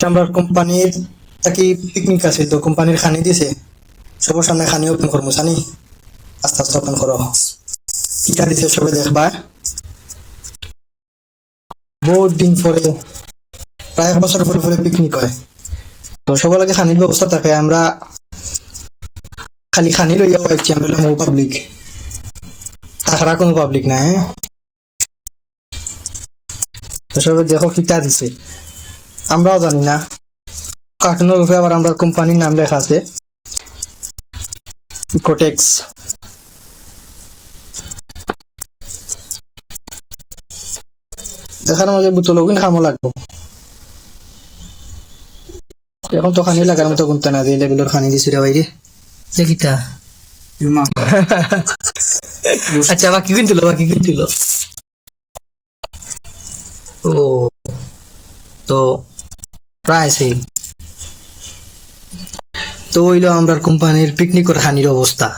আমরা কোম্পানির থাকি পিকনিক আছে? তো কোম্পানির খানি দিছে। সবার সামনে খানি ওপেন করব, সানি। আস্তে আস্তে ওপেন করো। কিটা দিছে সবাই দেখবা? বহুত দিন পরে, প্রায় এক বছর পরে পরে পিকনিক হয়। তো সবার আগে খানির ব্যবস্থা থাকে, আমরা খালি খানি লইয়া পাইছি, আমরা হলাম পাবলিক তাছাড়া কোনো পাবলিক নাই হ্যাঁ? তো সবাই দেখো কিটা দিছে। আমরাও জানি না। কার্টুনের উপরে আবার আমরা কোম্পানির নাম লেখা আছে। ইকোটেক্স দেখার মাঝে বোতল ওগুন খামো লাগবো। এখন তো খানি লাগার মতো গুনতে না দিয়ে লেবেলের খানি দিছি রে বাইরে দেখিতা আচ্ছা বাকি কিনছিল বাকি কিনছিল। ও তো প্রায় সেই। তো হইল আমরা কোম্পানির পিকনিকের হানির অবস্থা।